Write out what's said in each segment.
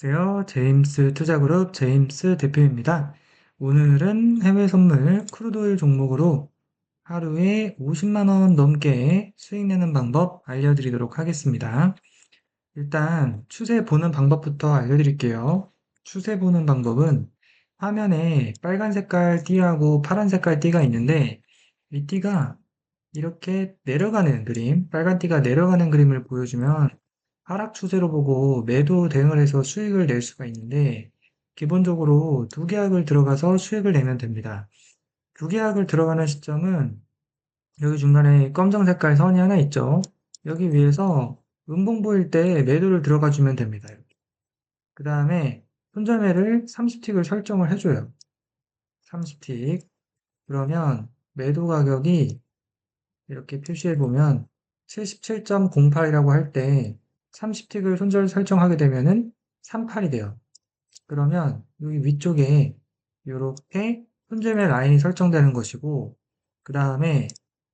안녕하세요. 제임스 투자그룹 제임스 대표입니다. 오늘은 해외 선물 크루드오일 종목으로 하루에 50만 원 넘게 수익 내는 방법 알려드리도록 하겠습니다. 일단 추세 보는 방법부터 알려드릴게요. 추세 보는 방법은 화면에 빨간 색깔 띠하고 파란 색깔 띠가 있는데 이 띠가 이렇게 내려가는 그림, 빨간 띠가 내려가는 그림을 보여주면 하락 추세로 보고 매도 대응을 해서 수익을 낼 수가 있는데 기본적으로 두 계약을 들어가서 수익을 내면 됩니다. 두 계약을 들어가는 시점은 여기 중간에 검정 색깔 선이 하나 있죠. 여기 위에서 음봉 보일 때 매도를 들어가 주면 됩니다. 그 다음에 손절매를 30틱을 설정을 해줘요. 30틱. 그러면 매도 가격이 이렇게 표시해 보면 77.08이라고 할 때 30틱을 손절 설정하게 되면은 38이 돼요. 그러면 여기 위쪽에 이렇게 손절매 라인이 설정되는 것이고 그 다음에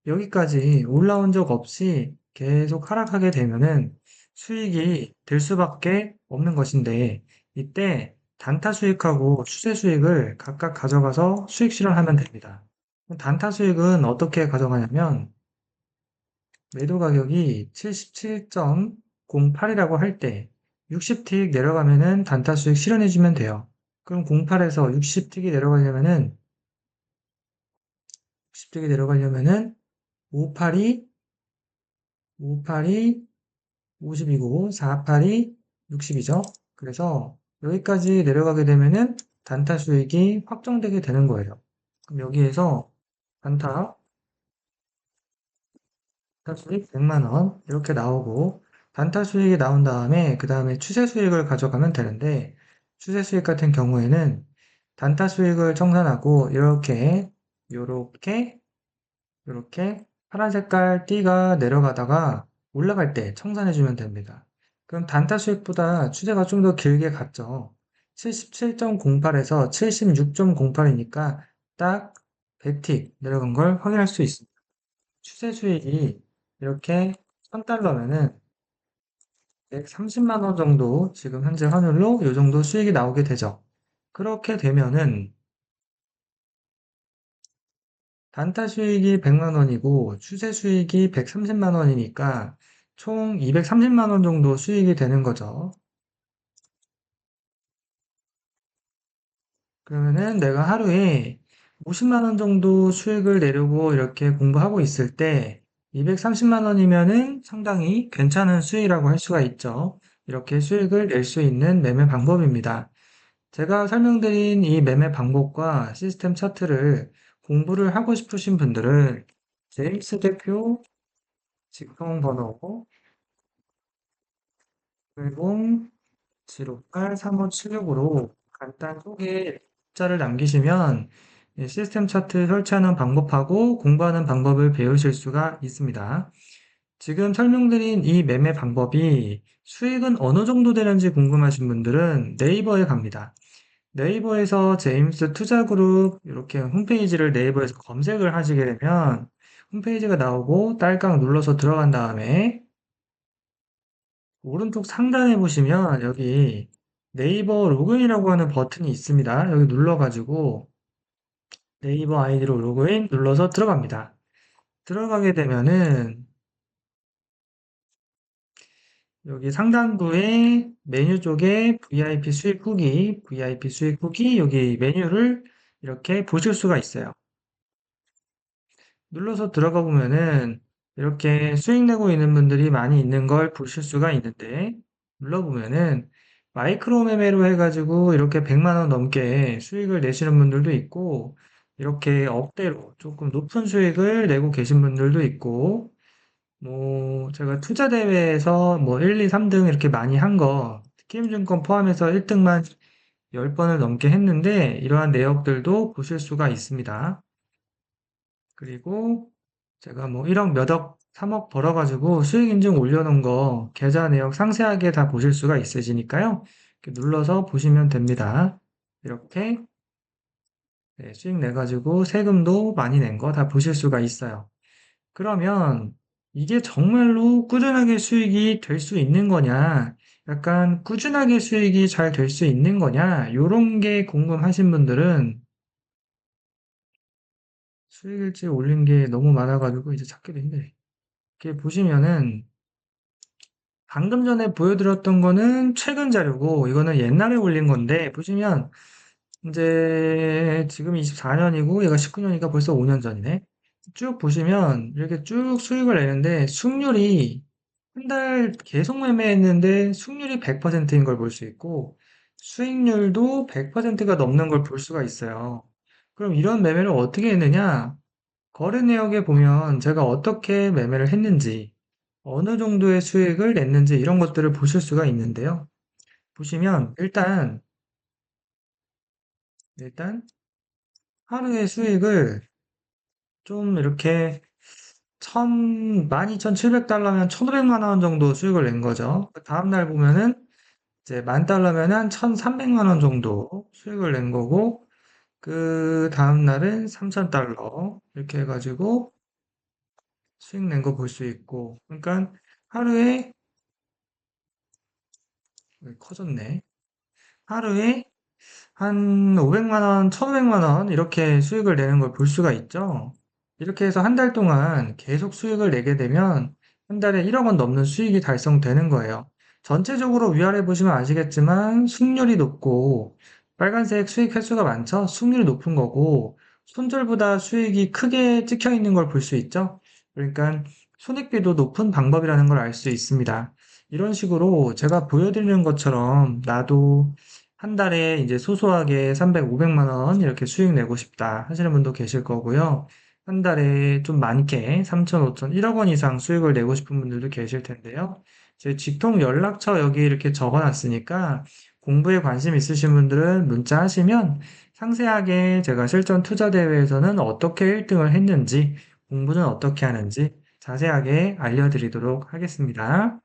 여기까지 올라온 적 없이 계속 하락하게 되면은 수익이 될 수밖에 없는 것인데 이때 단타 수익하고 추세 수익을 각각 가져가서 수익 실현하면 됩니다. 단타 수익은 어떻게 가져가냐면 매도 가격이 77.08이라고 할 때 60틱 내려가면은 단타 수익 실현해주면 돼요. 그럼 08에서 60틱이 내려가려면은 60틱이 내려가려면은 58이 58이 50이고 48이 60이죠. 그래서 여기까지 내려가게 되면은 단타 수익이 확정되게 되는 거예요. 그럼 여기에서 단타 단타 수익 100만 원 이렇게 나오고 단타 수익이 나온 다음에 그 다음에 추세 수익을 가져가면 되는데 추세 수익 같은 경우에는 단타 수익을 청산하고 이렇게 요렇게 요렇게 파란 색깔 띠가 내려가다가 올라갈 때 청산해 주면 됩니다. 그럼 단타 수익보다 추세가 좀 더 길게 갔죠. 77.08에서 76.08이니까 딱 100틱 내려간 걸 확인할 수 있습니다. 추세 수익이 이렇게 1000달러면은 130만 원 정도 지금 현재 환율로 이 정도 수익이 나오게 되죠. 그렇게 되면은 단타 수익이 100만 원이고 추세 수익이 130만 원이니까 총 230만 원 정도 수익이 되는 거죠. 그러면은 내가 하루에 50만 원 정도 수익을 내려고 이렇게 공부하고 있을 때 230만 원이면은 상당히 괜찮은 수익이라고 할 수가 있죠. 이렇게 수익을 낼 수 있는 매매 방법입니다. 제가 설명드린 이 매매 방법과 시스템 차트를 공부를 하고 싶으신 분들은 제임스 대표 직통 번호 10-758-3576으로 간단 소개 자를 남기시면 시스템 차트 설치하는 방법하고 공부하는 방법을 배우실 수가 있습니다. 지금 설명드린 이 매매 방법이 수익은 어느 정도 되는지 궁금하신 분들은 네이버에 갑니다. 네이버에서 제임스 투자그룹 이렇게 홈페이지를 네이버에서 검색을 하시게 되면 홈페이지가 나오고 딸깍 눌러서 들어간 다음에 오른쪽 상단에 보시면 여기 네이버 로그인이라고 하는 버튼이 있습니다. 여기 눌러가지고 네이버 아이디로 로그인 눌러서 들어갑니다. 들어가게 되면은 여기 상단부에 메뉴 쪽에 VIP 수익 후기, VIP 수익 후기 여기 메뉴를 이렇게 보실 수가 있어요. 눌러서 들어가 보면은 이렇게 수익 내고 있는 분들이 많이 있는 걸 보실 수가 있는데 눌러보면은 마이크로 매매로 해가지고 이렇게 100만 원 넘게 수익을 내시는 분들도 있고 이렇게 억대로 조금 높은 수익을 내고 계신 분들도 있고 뭐 제가 투자 대회에서 뭐 1, 2, 3등 이렇게 많이 한거 특임증권 포함해서 1등만 10번을 넘게 했는데 이러한 내역들도 보실 수가 있습니다. 그리고 제가 뭐 1억 몇억 3억 벌어가지고 수익 인증 올려놓은 거 계좌 내역 상세하게 다 보실 수가 있으시니까요. 눌러서 보시면 됩니다. 이렇게 네, 수익 내가지고 세금도 많이 낸 거 다 보실 수가 있어요. 그러면 이게 정말로 꾸준하게 수익이 될 수 있는 거냐? 약간 꾸준하게 수익이 잘 될 수 있는 거냐? 요런 게 궁금하신 분들은 수익 일지 올린 게 너무 많아가지고 이제 찾기도 힘들어요. 이렇게 보시면은 방금 전에 보여드렸던 거는 최근 자료고 이거는 옛날에 올린 건데 보시면 이제 지금 24년이고 얘가 19년이니까 벌써 5년 전이네. 쭉 보시면 이렇게 쭉 수익을 내는데 수익률이 한 달 계속 매매했는데 수익률이 100%인 걸 볼 수 있고 수익률도 100%가 넘는 걸 볼 수가 있어요. 그럼 이런 매매를 어떻게 했느냐? 거래 내역에 보면 제가 어떻게 매매를 했는지 어느 정도의 수익을 냈는지 이런 것들을 보실 수가 있는데요. 보시면 일단 일단 하루의 수익을 좀 이렇게 천, 12,700달러면 1,500만 원 정도 수익을 낸 거죠. 그 다음 날 보면은 이제 만 달러면은 1,300만 원 정도 수익을 낸 거고 그 다음 날은 3,000달러 이렇게 해가지고 수익 낸 거 볼 수 있고 그러니까 하루에 왜 커졌네. 하루에 한 500만 원, 1,500만 원 이렇게 수익을 내는 걸 볼 수가 있죠. 이렇게 해서 한 달 동안 계속 수익을 내게 되면 한 달에 1억 원 넘는 수익이 달성되는 거예요. 전체적으로 위아래 보시면 아시겠지만 수익률이 높고 빨간색 수익 횟수가 많죠? 수익률이 높은 거고 손절보다 수익이 크게 찍혀 있는 걸 볼 수 있죠? 그러니까 손익비도 높은 방법이라는 걸 알 수 있습니다. 이런 식으로 제가 보여드리는 것처럼 나도 한 달에 이제 소소하게 300, 500만 원 이렇게 수익 내고 싶다 하시는 분도 계실 거고요. 한 달에 좀 많게 3천, 5천, 1억 원 이상 수익을 내고 싶은 분들도 계실 텐데요. 제 직통 연락처 여기 이렇게 적어 놨으니까 공부에 관심 있으신 분들은 문자 하시면 상세하게 제가 실전 투자 대회에서는 어떻게 1등을 했는지, 공부는 어떻게 하는지 자세하게 알려드리도록 하겠습니다.